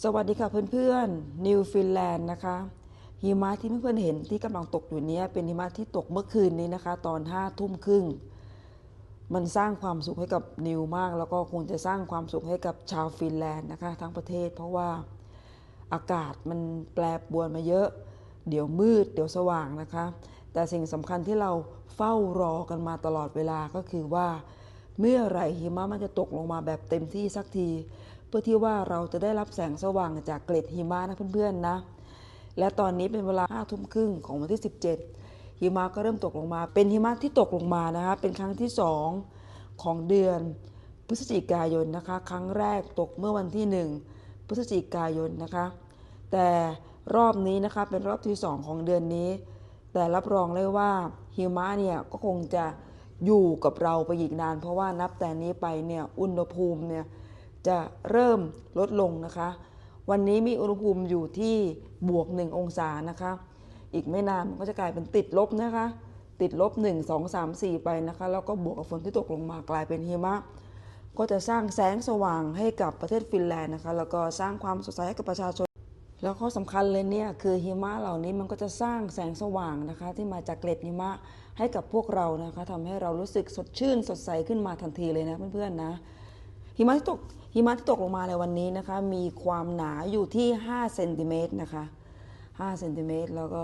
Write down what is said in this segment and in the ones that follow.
สวัสดีค่ะเพื่อนๆนิวฟินแลนด์นะคะหิมะที่เพื่อนๆเห็นที่กำลังตกอยู่นี้เป็นหิมะที่ตกเมื่อคืนนี้นะคะ ตอนห้าทุ่มครึ่ง มันสร้างความสุขให้กับนิวมาก แล้วก็คงจะสร้างความสุขให้กับชาวฟินแลนด์นะคะ ทั้งประเทศ เพราะว่าอากาศมันแปรปรวนมาเยอะ เดี๋ยวมืด เดี๋ยวสว่างนะคะ แต่สิ่งสำคัญที่เราเฝ้ารอกันมาตลอดเวลาก็คือว่า เมื่อไหร่หิมะมันจะตกลงมาแบบเต็มที่สักที พื่อที่ว่าเราจะได้รับแสงสว่างจากเกล็ดหิมะนะเพื่อนๆนะ และตอนนี้เป็นเวลาห้าทุ่มครึ่งของวันที่ 17 หิมะก็เริ่มตกลงมา เป็นหิมะที่ตกลงมานะคะเป็นครั้งที่สองของเดือนพฤศจิกายนนะคะ ครั้งแรกตกเมื่อวันที่ 1 พฤศจิกายนนะคะ แต่รอบนี้นะคะเป็นรอบที่สองของเดือนนี้ แต่รับรองเลยว่าหิมะเนี่ยก็คงจะอยู่กับเราไปอีกนาน เพราะว่านับแต่นี้ไปเนี่ยอุณหภูมิเนี่ย จะเริ่มลดลงนะคะ วันนี้มีอุณหภูมิอยู่ที่บวก 1 องศานะคะ อีกไม่นานมันก็จะกลายเป็นติดลบนะคะ ติดลบ 1 2 3 4 ไปนะคะ แล้วก็บวกกับฝนที่ตกลงมากลายเป็นหิมะ ก็จะสร้างแสงสว่างให้กับประเทศฟินแลนด์นะคะ แล้วก็สร้างความสดใสให้กับประชาชน แล้วข้อสำคัญเลยเนี่ยคือหิมะเหล่านี้มันก็จะสร้างแสงสว่างนะคะ ที่มาจากเกล็ดหิมะให้กับพวกเรานะคะทำให้เรารู้สึกสดชื่นสดใสขึ้นมาทันทีเลยนะเพื่อนๆนะ หิมะที่ตกหิมะที่ตกลงมาในวันนี้นะคะ มีความหนาอยู่ที่5เซนติเมตรนะคะ5เซนติเมตรแล้วก็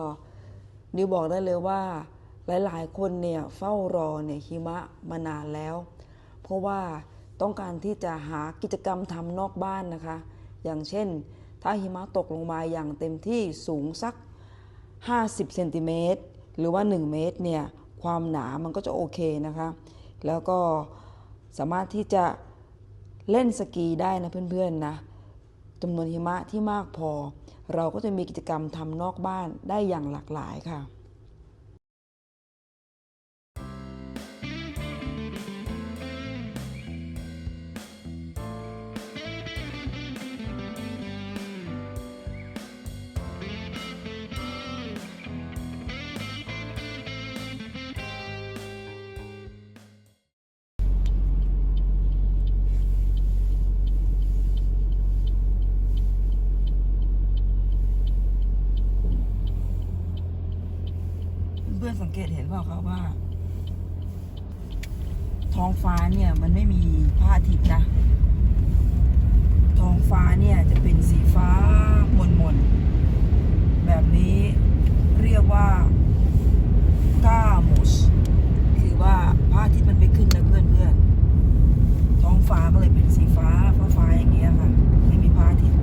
นิวบอกได้เลยว่าหลาย ๆ คนเนี่ยเฝ้ารอเนี่ยหิมะมานานแล้ว เพราะว่าต้องการที่จะหากิจกรรมทำนอกบ้านนะคะ อย่างเช่น ถ้าหิมะตกลงมาอย่างเต็มที่สูงสัก 50เซนติเมตรหรือว่า 1 เมตรเนี่ยความหนามันก็จะโอเคนะคะ แล้วก็สามารถที่จะ เล่นสกีได้นะเพื่อนๆนะจำนวนหิมะที่มากพอ เราก็จะมีกิจกรรมทำนอกบ้านได้อย่างหลากหลายค่ะ เพื่อนๆสังเกตเห็นเปล่าครับว่า ท้องฟ้าเนี่ยมันไม่มีพระอาทิตย์นะ ท้องฟ้าเนี่ยจะเป็นสีฟ้ามนๆแบบนี้เรียกว่ากาโมสคือว่าพระอาทิตย์มันไปขึ้นนะเพื่อนๆ ท้องฟ้าก็เลยเป็นสีฟ้าฟ้าฟ้าๆอย่างเงี้ยค่ะ ไม่มีพระอาทิตย์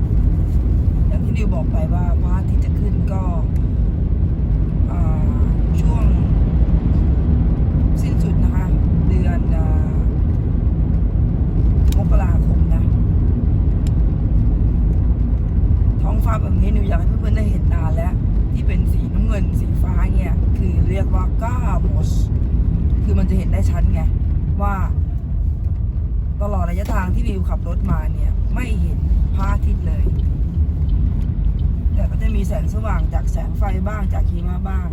อย่างที่ดิวบอกไปว่าพระอาทิตย์จะขึ้นก็ อ่าช่วงสิ้นสุดนะคะ เดือนอ่ามกราคมนะ ท้องฟ้าแบบนี้หนูอยากให้เพื่อนๆได้เห็นนานแล้ว ที่เป็นสีน้ำเงินสีฟ้าเนี่ย คือเรียก ว่าก้าโมสคือมันจะเห็นได้ชัดไง ว่า ตลอดระยะทางที่นิวขับรถมาเนี่ย ไม่เห็นพระอาทิตย์เลย แต่ก็จะมีแสงสว่างจากแสงไฟบ้างจากหิมะบ้าง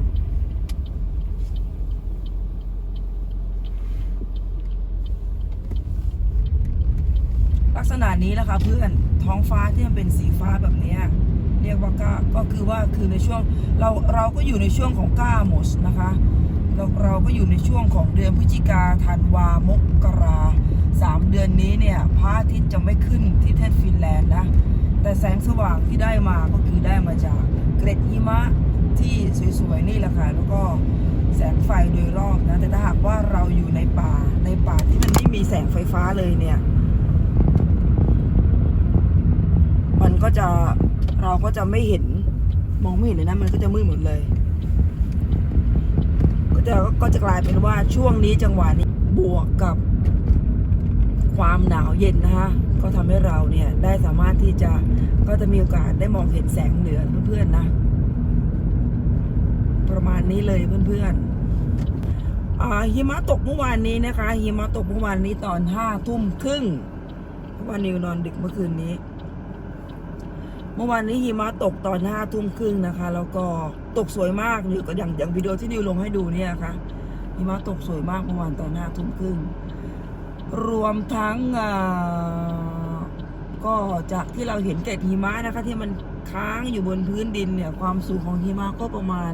ลักษณะนี้แหละค่ะเพื่อนท้องฟ้าที่มันเป็นสีฟ้าแบบนี้ รียกว่าก้าก็คือว่าคือในช่วงเราเราก็อยู่ในช่วงของก้าหมดนะคะเราเราก็อยู่ในช่วงของเดือนพฤศจิกาธันวามกราสามเดือนนี้เนี่ยพระอาทิตย์จะไม่ขึ้นที่ประเทศฟินแลนด์นะแต่แสงสว่างที่ได้มาก็คือได้มาจากเกร็ดหิมะที่สวยๆนี่แหละค่ะแล้วก็แสงไฟโดยรอบนะแต่ถ้าหากว่าเราอยู่ในป่าในป่าที่มันไม่มีแสงไฟฟ้าเลยเนี่ย มันก็จะ เราก็จะไม่เห็นมองไม่เห็นเลยนะมันก็จะมืดหมดเลย ก็จะก็จะกลายเป็นว่าช่วงนี้จังหวะนี้บวกกับความหนาวเย็นนะคะก็ทำให้เราเนี่ยได้สามารถที่จะก็จะมีโอกาสได้มองเห็นแสงเหนือเพื่อนๆนะ ประมาณนี้เลยเพื่อนๆหิมะตกเมื่อวานนี้นะคะหิมะตกเมื่อวานนี้ตอนห้าทุ่มครึ่งเพราะว่านิวนอนดึกเมื่อคืนนี้ เมื่อวานนี้หิมะตกตอนห้าทุ่มครึ่งนะคะ แล้วก็ตกสวยมากนิวก็อย่างอย่างวิดีโอที่นิวลงให้ดูเนี่ยค่ะหิมะตกสวยมากเมื่อวานตอนห้าทุ่มครึ่งรวมทั้งก็จากที่เราเห็นเกล็ดหิมะนะคะ ที่มันค้างอยู่บนพื้นดินเนี่ย ความสูงของหิมะก็ประมาณ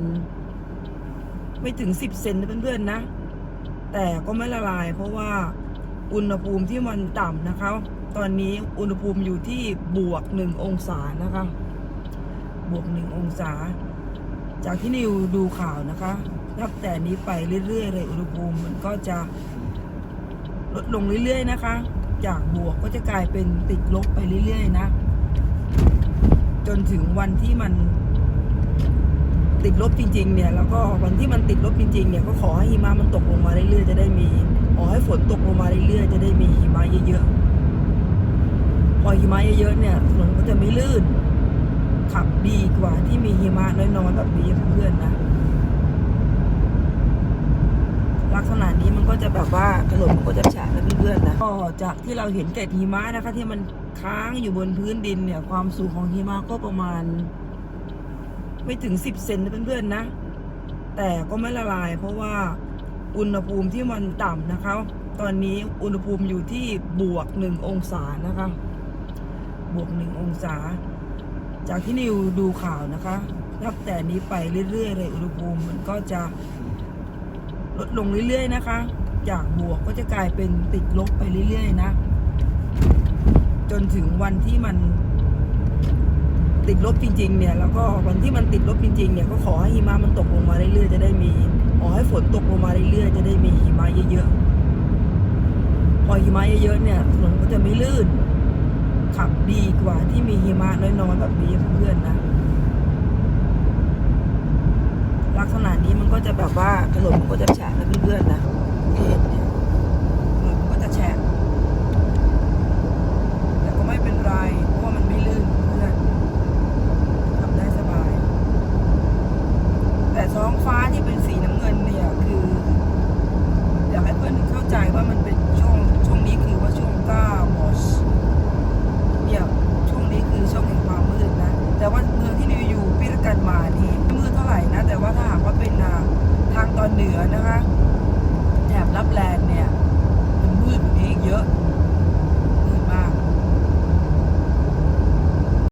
ไม่ถึงสิบเซนเพื่อนๆนะ แต่ก็ไม่ละลาย เพราะว่าอุณหภูมิที่มันต่ำนะคะ ตอนนี้อุณหภูมิอยู่ที่บวกหนึ่งองศานะคะ บวกหนึ่งองศา จากที่นิวดูข่าวนะคะนับแต่นี้ไปเรื่อยๆเลยอุณหภูมิมันก็จะลดลงเรื่อยๆนะคะ จากบวกก็จะกลายเป็นติดลบไปเรื่อยๆนะ จนถึงวันที่มันติดลบจริง ๆ เนี่ย แล้วก็วันที่มันติดลบจริงๆ เนี่ยก็ขอให้หิมะมันตกลงมาเรื่อยๆ จะได้มี ขอให้ฝนตกลงมาเรื่อยๆ จะได้มีหิมะเยอะๆ พอหิมะเยอะๆเนี่ยถนนก็จะไม่ลื่น ขับดีกว่าที่มีหิมะน้อยๆแบบนี้เพื่อนๆนะ ลักษณะนี้มันก็จะแบบว่าถนนมันก็จะแฉะนะเพื่อนๆนะก็จากที่เราเห็นเกล็ดหิมะนะคะ ที่มันค้างอยู่บนพื้นดินเนี่ย ความสูงของหิมะก็ประมาณ ไม่ถึงสิบเซนนะเพื่อนๆนะ แต่ก็ไม่ละลาย เพราะว่าอุณหภูมิที่มันต่ำนะคะ ตอนนี้อุณหภูมิอยู่ที่บวกหนึ่งองศานะคะ บวกหนึ่งองศา จากที่นิวดูข่าวนะคะนับแต่นี้ไปเรื่อยๆเลยอุณหภูมิมันก็จะลดลงเรื่อยๆนะคะ จากบวกก็จะกลายเป็นติดลบไปเรื่อยๆนะ จนถึงวันที่มันติดลบจริงๆเนี่ยแล้วก็วันที่มันติดลบจริงๆเนี่ยก็ขอให้หิมะมันตกลงมาเรื่อยๆจะได้มีขอให้ฝนตกลงมาเรื่อยๆจะได้มีหิมะเยอะๆพอหิมะเยอะๆเนี่ยถนนก็จะไม่ลื่น ขับดีกว่าที่มีหิมะน้อยๆแบบนี้เพื่อนนะ ลักษณะนี้มันก็จะแบบว่าถนนมันก็จะแฉะนะเพื่อนๆนะที่เห็นเนี่ยถนนมันก็จะแฉะแต่ก็ไม่เป็นไร เพราะว่ามันไม่ลื่นเพื่อนทำได้สบาย แต่ท้องฟ้าที่เป็นสีน้ำเงินเนี่ยคือ อยากให้เพื่อนเข้าใจว่ามันเป็นช่วงช่วงนี้คือว่าช่วงก้ามอส เนี่ยช่วงนี้คือช่วงแห่งความมืดนะ แต่ว่าเมืองที่นิวอยู่พิร กันมานี่ไม่มืดเท่าไหร่นะ แต่ว่าถ้าหากว่าเป็นทางตอนเหนือนะคะ แถบรับแลนด์เนี่ย มันมืดกว่านี้เยอะ